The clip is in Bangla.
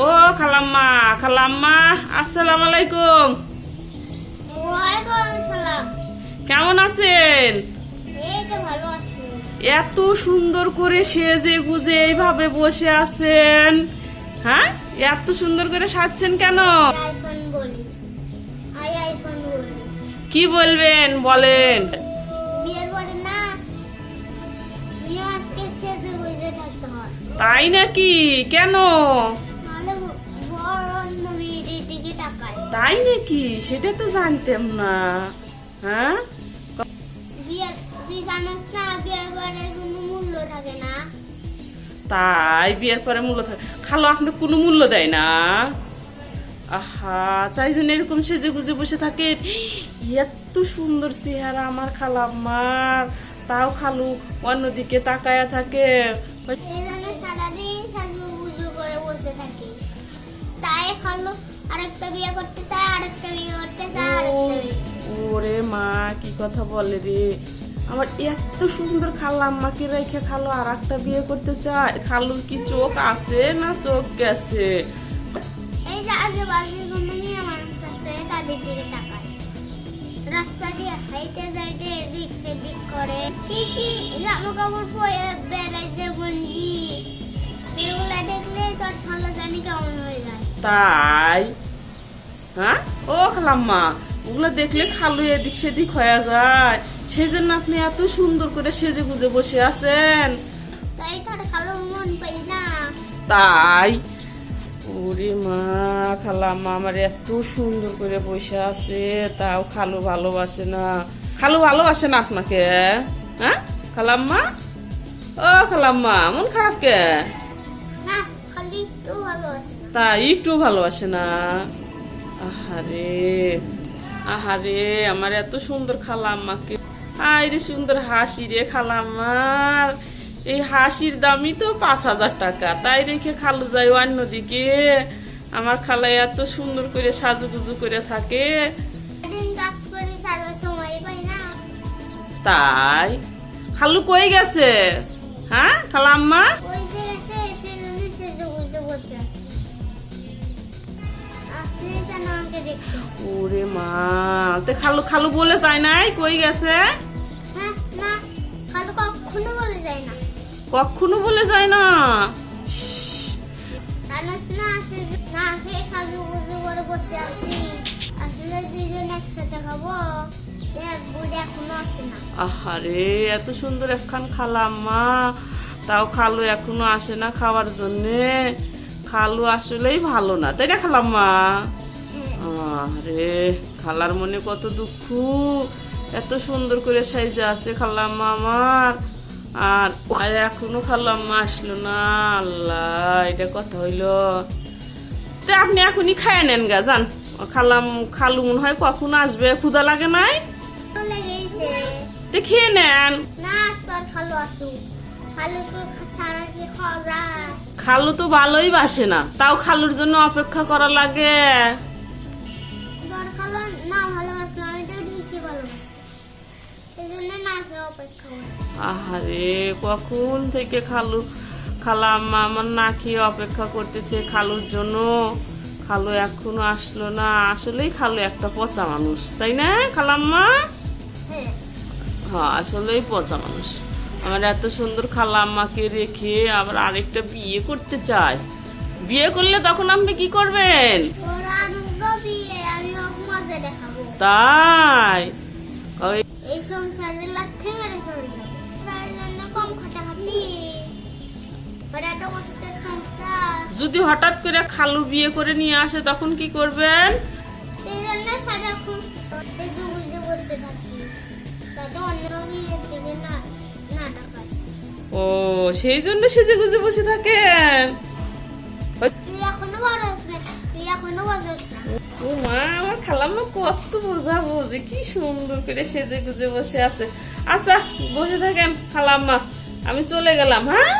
ও খালাম্মা খালাম্মা আসসালামু আলাইকুম। কেমন আছেন? এত সুন্দর করে সেজে গুজে এইভাবে বসে আছেন হ্যাঁ? এত সুন্দর করে সাজছেন কেন? কি বলবেন বলেন। তাই নাকি? কেন? তাই নাকি? সেটা তো জানতাম না। হ্যাঁ? তুই জানিস না বিয়ের পরে কোনো মূল্য থাকে না? তাই বিয়ের পরে মূল্য থাকে। খালো আপনি কোনো মূল্য দেয় না। আহা তাই জন্য এরকম সেজে গুজে বসে থাকে। এত সুন্দর চেহারা আমার খালাম্মার তাও খালু অন্যদিকে তাকায়া থাকে। সারাদিন সাজু গুজু করে বসে থাকি। তাই খালো আরেকটা বিয়ে করতে চায় আরেকটা বিয়ে করতে চায় আরেকটা বিয়ে ওরে মা কি কথা বলে রে। আমার এত সুন্দর খালাম্মাকে রেখে খালো আর একটা বিয়ে করতে চায়। খালুর কি চোখ আছে না চোখ গেছে? এই যে আজেবাজে কোনো মেয়ে মানুষ আছে তাদের দিকে তাকায়। রাস্তা দিয়ে হাইটে যাইতে এদিক সেদিক করে। কি কি জামা কাপড় পরে বেড়ায় যে গঞ্জি তাই? হ্যাঁ? ও খালাম্মা ওগুলো দেখলে খালু এদিক সেদিক হয়ে যায়। সেই জন্য আপনি এত সুন্দর করে সেজে গুজে বসে আছেন। তাই তার ভালো মন পাই না। তাই? ওরে মা খালাম্মা আমার এত সুন্দর করে বসে আছে তাও খালু ভালোবাসে না। খালু ভালোবাসে না আপনাকে? হ্যাঁ? খালাম্মা? ও খালাম্মা মন খারাপ কে? না খালি একটু তাই একটু ভালোবাসে না। আহারে আহারে আমার এত সুন্দর খালাম্মাকে আই রে সুন্দর হাসি রে খালাম্মার এই হাসির দামই তো পাঁচ হাজার টাকা। তাই রেখে খালু যাই অন্যদিকে আমার খালা এত সুন্দর করে সাজুগুজু করে থাকে। তাই? খালু কই গেছে? হ্যাঁ খালাম্মা? ওই ওরে মা, তে খালু খালু বলে যায় নাই? কই গেছে? কখনো বলে যায় না। আহারে, এত সুন্দর একখান খালাম্মা তাও খালু এখনও আসে না খাওয়ার জন্যে। খালু আসলেই ভালো না তাই না খালাম্মা? আরে খালার মনে কত দুঃখ এত সুন্দর করে সাইজে আছে খালাম্মা আমার। আর এখনও খালাম্মা আসলো না আল্লাহ এটা কথা হইল। তো আপনি এখনই খায় নেন গা যান। খালাম খালু মনে হয় কখন আসবে ক্ষুদা লাগে নাই? তো খেয়ে নেন। না খালু আসুক। খালু তো ভালোই বাসে না তাও খালুর জন্য অপেক্ষা করা লাগে। আহারে কখন থেকে খালু খালা আম্মা আমার না খেয়ে অপেক্ষা করতেছে খালুর জন্য? খালু এখনও আসলো না আসলেই খালু একটা পচা মানুষ তাই না খালাম্মা হ্যাঁ। হ্যাঁ আসলেই পচা মানুষ। আমার এত সুন্দর খালা আম্মাকে রেখে আবার আরেকটা বিয়ে করতে চায় বিয়ে করলে তখন আপনি কি করবেন? তাই? ওই এই সংসারে লাথে মেরে চলে যাবে। তার জন্য কম খাটাখাটি। ওর এত কষ্টের সংসার। যদি হঠাৎ করে খালু বিয়ে করে নিয়ে আসে তখন কি করবেন? সারাক্ষণ বসে অন্য বিয়ের দিকে না। ও সেই জন্য সেজে গুজে বসে থাকেন ও মা আমার খালাম্মা কত বোঝাবো যে কি সুন্দর করে সেজে গুজে বসে আছে। আচ্ছা বসে থাকেন খালাম্মা আমি চলে গেলাম হ্যাঁ?